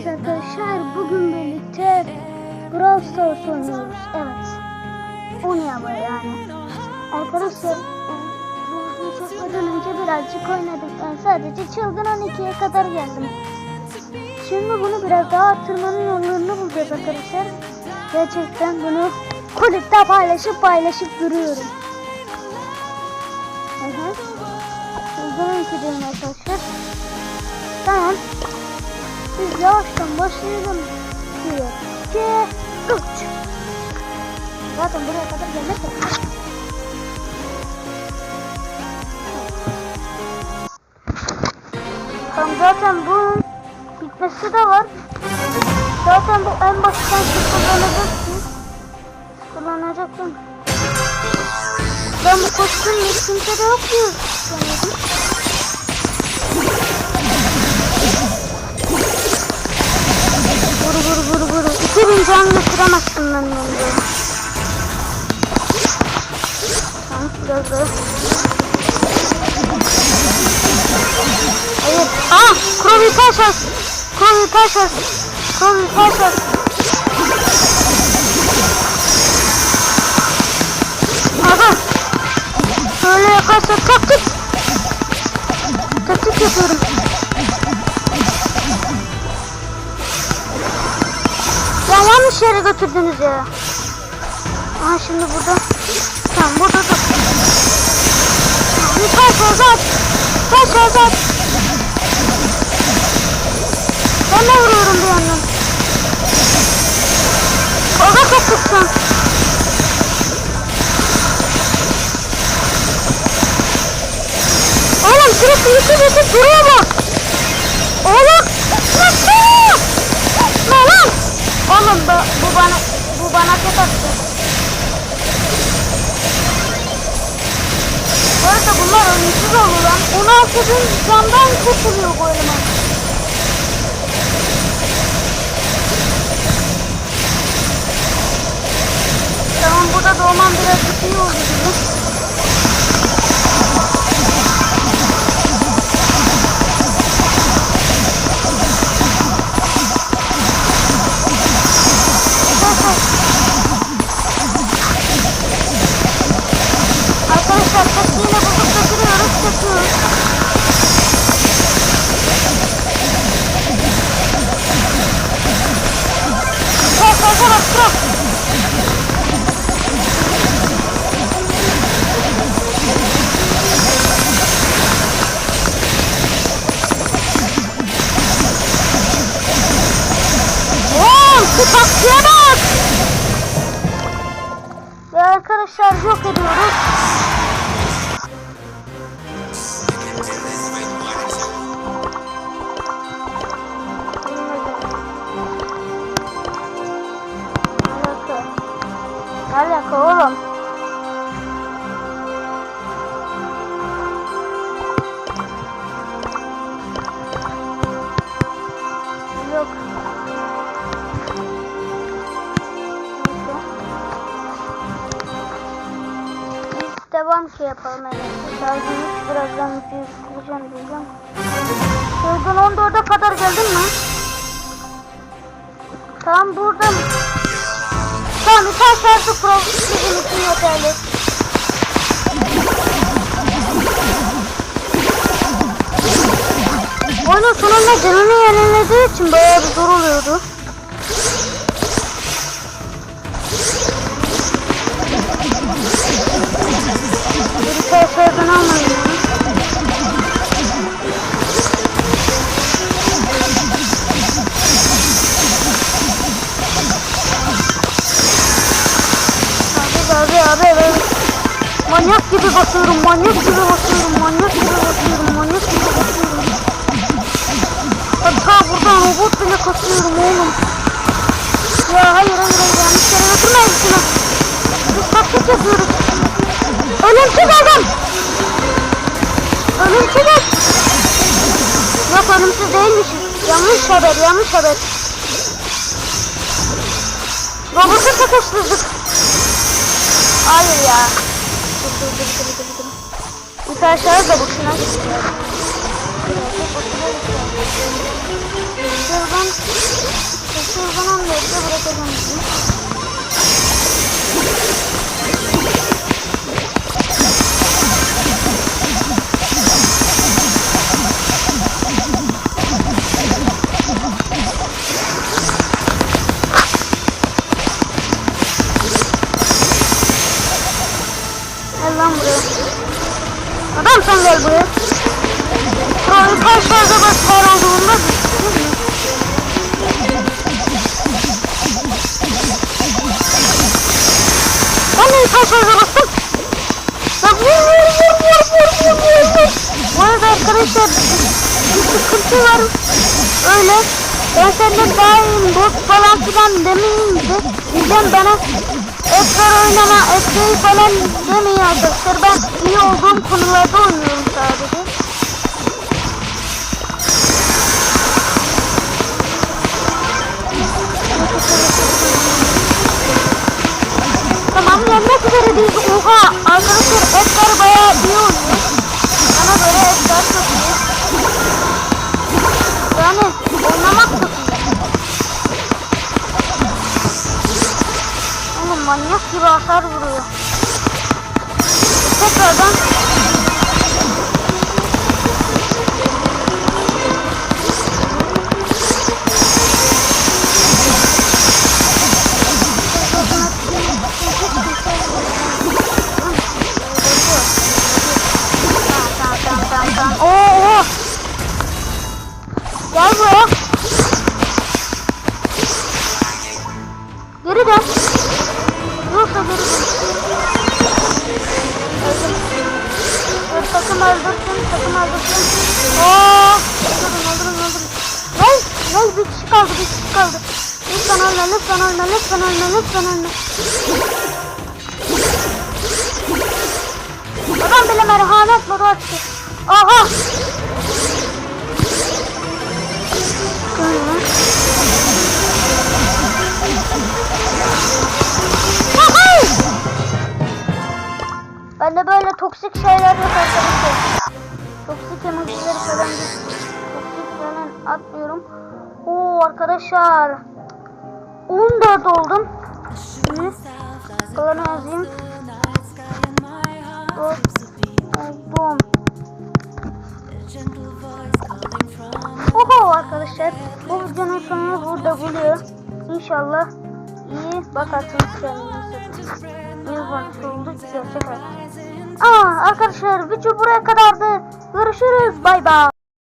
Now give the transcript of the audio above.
geldiniz arkadaşlar. Bugün birlikte Brawl Stars oynuyoruz. Evet. Oynayalım yani. Arkadaşlar bu çekmeden önce birazcık oynadım. Ben sadece çılgın 12'ye kadar geldim. Şimdi bunu biraz daha arttırmanın yollarını bulacağız arkadaşlar. Gerçekten bunu kulüpte paylaşıp paylaşıp duruyorum. Hı hı. Çılgın 12 diyorum arkadaşlar. Tamam. Yavaştan başlayalım. Bir, iki, üç. Zaten buraya kadar gelmek yok. Tamam zaten bunun bitmesi de var. Zaten bu en baştan sıfırlanacaksın. Sıfırlanacaktım. Ben bu kostüm hiç kimsede yok diye. Kıramazsın ben bence. Tamam biraz daha. Hayır. Aa! Krovi Paşas! Krovi Paşas! Krovi Paşas! Aha! Böyle yaparsa taktik! Taktik yapıyorum. Yanlış yere götürdünüz ya. Aha şimdi burada. Tamam burada dur. Bir taş azat. Taş azat. Ben de vuruyorum bir yandan. O da çok kıskın. Oğlum sürekli yıkıp yıkıp duruyor bu. Bana tek attı. Bu arada bunlar ölümsüz oldu lan. 16 bin candan kurtuluyor bu eleman. Arkadaşlar yok ediyoruz. Devam şey yapalım. Şarjım hiç birazdan videoyu kuracağım diyeceğim. Çılgın 14'e kadar geldin mi? Tamam burada mı? Tamam bir tane şarjı pro sizin için yeterli. Oyunun sonunda canını yenilediği için bayağı bir zor oluyordu. Şarjını almayın. Abi abi abi abi. Manyak gibi basıyorum, manyak gibi basıyorum, manyak gibi basıyorum, manyak gibi basıyorum. Hatta buradan robot bile kasıyorum oğlum. Ya hayır hayır hayır yanlış yere götürmeyin şunu. Biz taktik yapıyoruz. Ölümsüz adam. Ölümsüz et. Yok ölümsüz değilmişiz. Yanlış haber, yanlış haber. Robotu takıştırdık. Hayır ya. Arkadaşlar da boşuna gidiyor. Şuradan, şuradan anlayıp bırakalım. Var. Öyle. Ben senden daha iyiyim bot falan filan demeyince bizden bana ekran oynama, ekranı falan demeyin arkadaşlar. Ben iyi olduğum konularda oynuyorum sadece. Tamam yenmek üzere değil. Oha arkadaşlar Edgar bayağı iyi bir sürü hasar vuruyor. Tekrardan Gel buraya. Geri dön. Bir kişi kaldı, bir kaldı. Lütfen ölme, lütfen ölme, lütfen ölme, lütfen ölme. Adam bile merhamet modu açtı. Aha! Ben de böyle toksik şeyler yok arkadaşlar. Toksik emojileri falan toksik falan atmıyorum. Oo arkadaşlar. 14 oldum. Şimdi kalanı yazayım. Oldum. Oho arkadaşlar. Bu videonun sonunu burada buluyor. İnşallah iyi bakarsınız kendinize. İyi bakmış olduk. Gerçek. Aa arkadaşlar video buraya kadardı. Görüşürüz. Bay bay.